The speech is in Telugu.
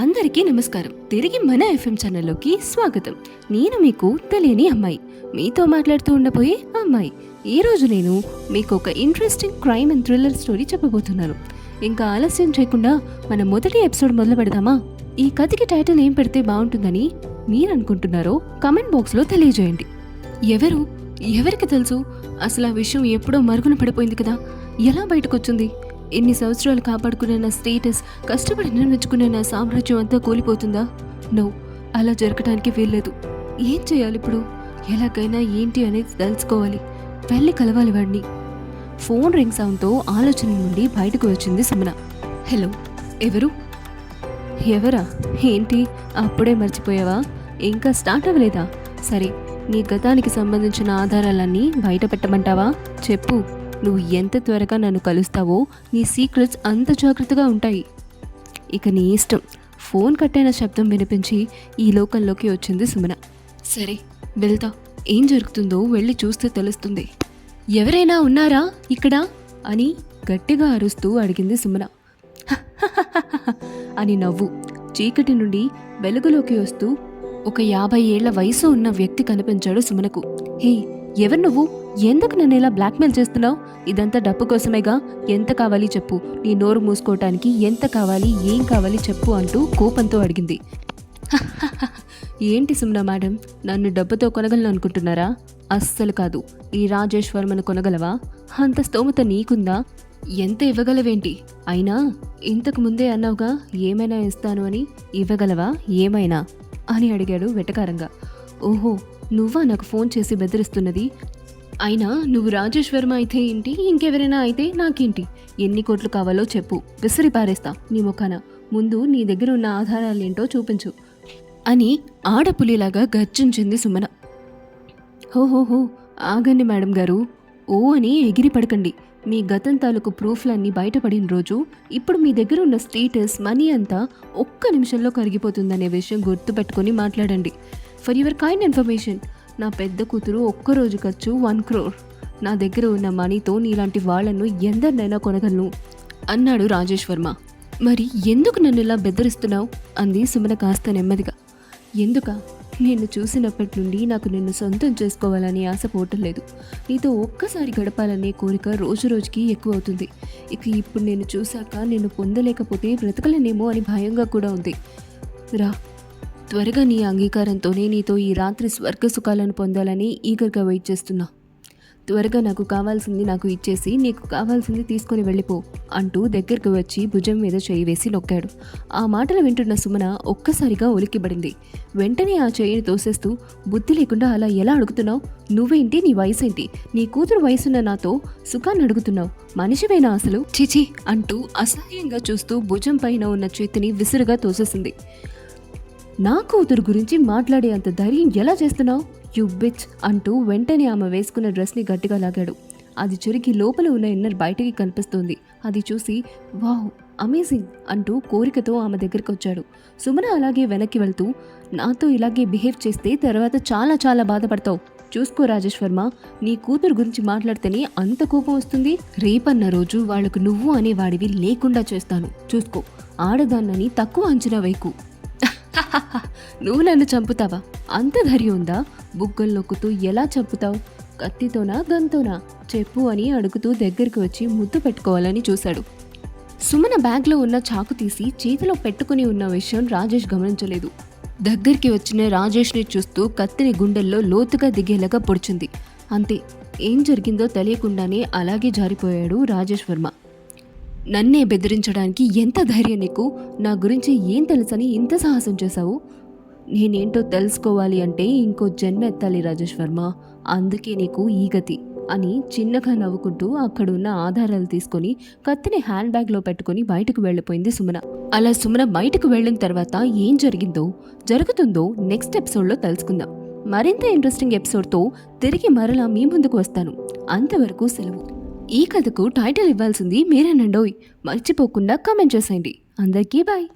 అందరికీ నమస్కారం. తిరిగి మన ఎఫ్ఎం ఛానల్లోకి స్వాగతం. నేను మీకు తెలియని అమ్మాయి. మీతో మాట్లాడుతూ ఉండబోయే అమ్మాయి. ఈ రోజు నేను మీకు ఒక interesting crime and thriller story చెప్పబోతున్నాను. ఇంకా ఆలస్యం చేయకుండా మన మొదటి ఎపిసోడ్ మొదలు పెడదామా? ఈ కథకి టైటిల్ ఏం పెడితే బాగుంటుందని మీరు అనుకుంటున్నారో కమెంట్ బాక్స్లో తెలియజేయండి. ఎవరు? ఎవరికి తెలుసు? అసలు ఆ విషయం ఎప్పుడో మరుగున పడిపోయింది కదా? ఎలా బయటకొచ్చింది? ఎన్ని సంవత్సరాలు కాపాడుకునే నా స్టేటస్ కష్టపడి నిర్మించుకునే నా సామ్రాజ్యం అంతా కూలిపోతుందా? నో అలా జరగడానికి వీల్లేదు. ఏం చేయాలి ఇప్పుడు? ఎలాగైనా ఏంటి అనేది తెలుసుకోవాలి వెళ్ళి కలవాలి వాడిని. ఫోన్ రింగ్ సౌండ్తో ఆలోచన నుండి బయటకు వచ్చింది సుమన. హలో ఎవరు? ఎవరా? ఏంటి? అప్పుడే మర్చిపోయావా? ఇంకా స్టార్ట్ అవ్వలేదా? సరే నీ గతానికి సంబంధించిన ఆధారాలన్నీ బయట పెట్టమంటావా? చెప్పు. నువ్వు ఎంత త్వరగా నన్ను కలుస్తావో నీ సీక్రెట్స్ అంత జాగ్రత్తగా ఉంటాయి. ఇక నీ ఇష్టం. ఫోన్ కట్టైన శబ్దం వినిపించి ఈ లోకంలోకి వచ్చింది సుమన. సరే వెళ్తా. ఏం జరుగుతుందో వెళ్ళి చూస్తే తెలుస్తుంది. ఎవరైనా ఉన్నారా ఇక్కడ? అని గట్టిగా అరుస్తూ అడిగింది సుమన. అని నవ్వు. చీకటి నుండి వెలుగులోకి వస్తూ ఒక యాభై ఏళ్ళ వయసు ఉన్న వ్యక్తి కనిపించాడు సుమనకు. హే ఎవరు నువ్వు? ఎందుకు నన్ను ఇలా బ్లాక్మెయిల్ చేస్తున్నావు? ఇదంతా డబ్బు కోసమేగా. ఎంత కావాలి చెప్పు. నీ నోరు మూసుకోవటానికి ఎంత కావాలి ఏం కావాలి చెప్పు అంటూ కోపంతో అడిగింది. ఏంటి సుమ్నా మేడం? నన్ను డబ్బుతో కొనగలను అనుకుంటున్నారా? అస్సలు కాదు. ఈ రాజేశ్వర్మను కొనగలవా? అంత స్తోమత నీకుందా? ఎంత ఇవ్వగలవేంటి? అయినా ఇంతకు ముందే అన్నావుగా ఏమైనా ఇస్తాను అని. ఇవ్వగలవా? ఏమైనా? అని అడిగాడు వెటకారంగా. ఓహో నువ్వా నాకు ఫోన్ చేసి బెదిరిస్తున్నది? అయినా నువ్వు రాజేష్ వర్మ అయితే ఏంటి? ఇంకెవరైనా అయితే నాకేంటి? ఎన్ని కోట్లు కావాలో చెప్పు. విసిరి పారేస్తా నీ ముఖాన. ముందు నీ దగ్గర ఉన్న ఆధారాలేంటో చూపించు. అని ఆడపులిలాగా గర్జించింది సుమన. హోహోహో ఆగండి మేడం గారు. ఓ అని ఎగిరి పడకండి. మీ గతం తాలూకు ప్రూఫ్లన్నీ బయటపడిన రోజు ఇప్పుడు మీ దగ్గర ఉన్న స్టేటస్ మనీ అంతా ఒక్క నిమిషంలో కరిగిపోతుందనే విషయం గుర్తుపెట్టుకొని మాట్లాడండి. ఫర్ యువర్ కైండ్ ఇన్ఫర్మేషన్ నా పెద్ద కూతురు ఒక్క రోజు ఖర్చు వన్ క్రోర్. నా దగ్గర ఉన్న మనీతో నీలాంటి వాళ్ళను ఎందరినైనా కొనగలను అన్నాడు రాజేష్ వర్మ. మరి ఎందుకు నన్ను ఇలా బెదిరిస్తున్నావు? అంది సుమన కాస్త నెమ్మదిగా. ఎందుక? నిన్ను చూసినప్పటి నుండి నాకు నిన్ను సొంతం చేసుకోవాలని ఆశ పోవటం లేదు. నీతో ఒక్కసారి గడపాలనే కోరిక రోజు రోజుకి ఎక్కువ అవుతుంది. ఇక ఇప్పుడు నేను చూశాక నిన్ను పొందలేకపోతే బ్రతకలేనేమో అని భయంగా కూడా ఉంది. రా త్వరగా నీ అంగీకారంతోనే నీతో ఈ రాత్రి స్వర్గ సుఖాలను పొందాలని ఈగర్గా వెయిట్ చేస్తున్నా. త్వరగా నాకు కావాల్సింది నాకు ఇచ్చేసి నీకు కావాల్సింది తీసుకొని వెళ్ళిపో అంటూ దగ్గరకు వచ్చి భుజం మీద చేయి వేసి నొక్కాడు. ఆ మాటలు వింటున్న సుమన ఒక్కసారిగా ఉలిక్కిబడింది వెంటనే ఆ చేయిని తోసేస్తూ బుద్ధి లేకుండా అలా ఎలా అడుగుతున్నావు? నువ్వేంటి? నీ వయసేంటి? నీ కూతురు వయసున్న నాతో సుఖాన్ని అడుగుతున్నావు? మనిషివేనా అసలు? చిచి అంటూ అసహ్యంగా చూస్తూ భుజం పైన ఉన్న చేతిని విసురుగా తోసేసింది. నా కూతురు గురించి మాట్లాడే అంత ధైర్యం ఎలా చేస్తున్నావు? యు బిచ్ అంటూ వెంటనే ఆమె వేసుకున్న డ్రెస్ని గట్టిగా లాగాడు. అది చురికి లోపల ఉన్న ఇన్నర్ బయటికి కనిపిస్తోంది. అది చూసి వావ్ అమేజింగ్ అంటూ కోరికతో ఆమె దగ్గరికి వచ్చాడు. సుమన అలాగే వెనక్కి వెళ్తూ నాతో ఇలాగే బిహేవ్ చేస్తే తర్వాత చాలా చాలా బాధపడతావు. చూసుకో రాజేష్ వర్మ నీ కూతురు గురించి మాట్లాడితేనే అంత కోపం వస్తుంది. రేపన్న రోజు వాళ్ళకు నువ్వు అనేవాడివి లేకుండా చేస్తాను. చూసుకో ఆడదాన్నని తక్కువ అంచనా వేకు నువ్వు నన్ను చంపుతావా? అంత ధైర్యం ఉందా? బుగ్గలు నొక్కుతూ ఎలా చంపుతావు? కత్తితోనా గంతోనా చెప్పు అని అడుగుతూ దగ్గరికి వచ్చి ముద్దు పెట్టుకోవాలని చూశాడు. సుమన బ్యాగ్లో ఉన్న చాకు తీసి చేతిలో పెట్టుకుని ఉన్న విషయం రాజేష్ గమనించలేదు. దగ్గరికి వచ్చిన రాజేష్ని చూస్తూ కత్తిని గుండెల్లో లోతుగా దిగేలాగా పొడిచింది. అంతే ఏం జరిగిందో తెలియకుండానే అలాగే జారిపోయాడు రాజేష్ వర్మ. నన్నే బెదిరించడానికి ఎంత ధైర్యం నీకు? నా గురించి ఏం తెలుసని ఇంత సాహసం చేశావు? నేనేంటో తెలుసుకోవాలి అంటే ఇంకో జన్మ ఎత్తాలి రాజేష్ వర్మ అందుకే నీకు ఈ గతి అని చిన్నగా నవ్వుకుంటూ అక్కడున్న ఆధారాలు తీసుకొని కత్తిని హ్యాండ్ బ్యాగ్లో పెట్టుకొని బయటకు వెళ్ళిపోయింది సుమన. అలా సుమన బయటకు వెళ్ళిన తర్వాత ఏం జరిగిందో జరుగుతుందో నెక్స్ట్ ఎపిసోడ్లో తెలుసుకుందాం. మరింత ఇంట్రెస్టింగ్ ఎపిసోడ్తో తిరిగి మరలా మీ ముందుకు వస్తాను. అంతవరకు సెలవు. ఈ కథకు టైటిల్ ఇవ్వాల్సింది మీరేనండోయ్. మర్చిపోకుండా కామెంట్ చేసేయండి. అందరికీ బాయ్